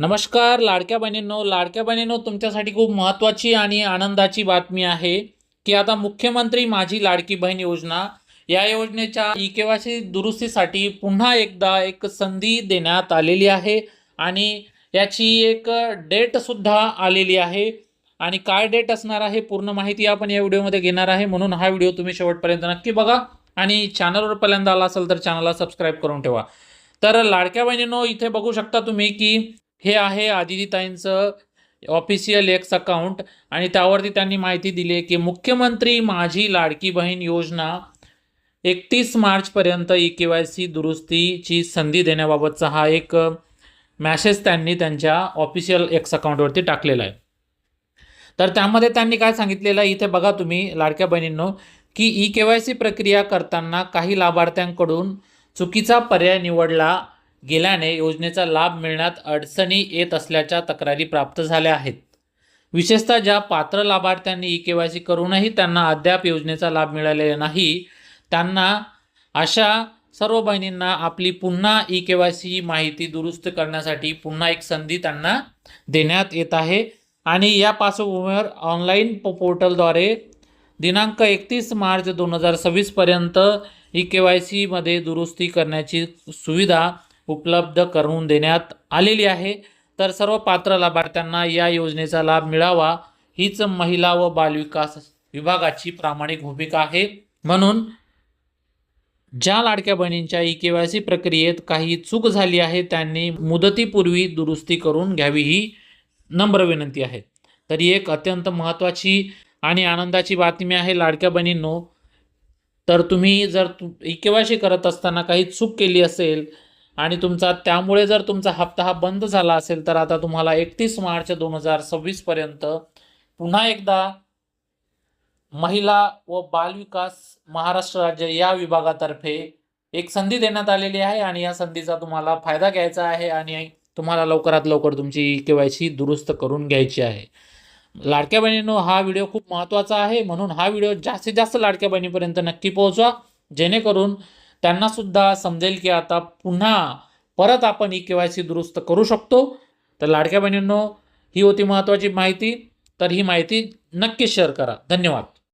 नमस्कार लाडक्या बहिणींनो. लाडक्या बहिणींनो तुमच्यासाठी खूप महत्त्वाची आणि आनंदाची बातमी आहे की आता मुख्यमंत्री माझी लाडकी बहीण योजना या योजनेच्या ई केवायसी दुरुस्तीसाठी पुन्हा एकदा एक संधी देण्यात आलेली आहे आणि याची एक डेटसुद्धा आलेली आहे. आणि काय डेट असणार आहे पूर्ण माहिती आपण या व्हिडिओमध्ये घेणार आहे. म्हणून हा व्हिडिओ तुम्ही शेवटपर्यंत नक्की बघा आणि चॅनलवर पहिल्यांदा आला असेल तर चॅनलला सबस्क्राईब करून ठेवा. तर लाडक्या बहिणींनो इथे बघू शकता तुम्ही की हे आहे आदितीताईंचं ऑफिशियल एक्स अकाउंट आणि त्यावरती त्यांनी माहिती दिली आहे की मुख्यमंत्री माझी लाडकी बहीण योजना एकतीस मार्चपर्यंत ई के वाय सी दुरुस्तीची संधी देण्याबाबतचा हा एक मॅसेज त्यांनी त्यांच्या ऑफिशियल एक्स अकाउंटवरती टाकलेला आहे. तर त्यामध्ये त्यांनी काय सांगितलेलं आहे? इथे बघा तुम्ही लाडक्या बहिणींनो की ई के वाय सी प्रक्रिया करताना काही लाभार्थ्यांकडून चुकीचा पर्याय निवडला गेल्याने योजनेचा लाभ मिळण्यात अडचणी येत असल्याच्या तक्रारी प्राप्त झाल्या आहेत. विशेषतः ज्या पात्र लाभार्थ्यांनी ई के वाय सी करूनही त्यांना अद्याप योजनेचा लाभ मिळालेला नाही त्यांना अशा सर्व बहिणींना आपली पुन्हा ई के वाय सी माहिती दुरुस्त करण्यासाठी पुन्हा एक संधी त्यांना देण्यात येत आहे आणि या पार्श्वभूमीवर ऑनलाईन पोर्टलद्वारे दिनांक एकतीस मार्च दोन हजार सव्वीसपर्यंत ई के वाय सीमध्ये दुरुस्ती करण्याची सुविधा उपलब्ध करून देण्यात आलेली आहे. तर सर्व पात्र लाभार्थ्यांना या योजनेचा लाभ मिळावा. हीच महिला व बालविकास विभागाची प्रामाणिक भूमिका आहे. म्हणून ज्या लाडक्या बहिणींच्या ई के वाय सी प्रक्रियेत काही चूक झाली आहे त्यांनी मुदतीपूर्वी दुरुस्ती करून घ्यावी ही नम्र विनंती आहे. तर एक अत्यंत महत्त्वाची आणि आनंदाची बातमी आहे लाडक्या बहिणींनो. तर तुम्ही जर तु ई के वाय सी करत असताना काही चूक केली असेल आणि तुमचा त्यामुळे जर तुमचा हप्ता हा बंद झाला असेल तर आता तुम्हाला एकतीस मार्च दोन हजार सव्वीसपर्यंत पुन्हा एकदा महिला व बालविकास महाराष्ट्र राज्य या विभागातर्फे एक संधी देण्यात आलेली आहे आणि या संधीचा तुम्हाला फायदा घ्यायचा आहे आणि तुम्हाला लवकरात लवकर तुमची के वाय सी दुरुस्त करून घ्यायची आहे. लाडक्या बहिणींनो हा व्हिडिओ खूप महत्त्वाचा आहे. म्हणून हा व्हिडिओ जास्तीत जास्त लाडक्या बहिणीपर्यंत नक्की पोहोचवा. जेणेकरून त्यांनासुद्धा समजेल की आता पुन्हा परत आपण ई के वाय सी दुरुस्त करू शकतो. तर लाडक्या बहिणींनो ही होती महत्त्वाची माहिती. तर ही माहिती नक्की शेअर करा. धन्यवाद.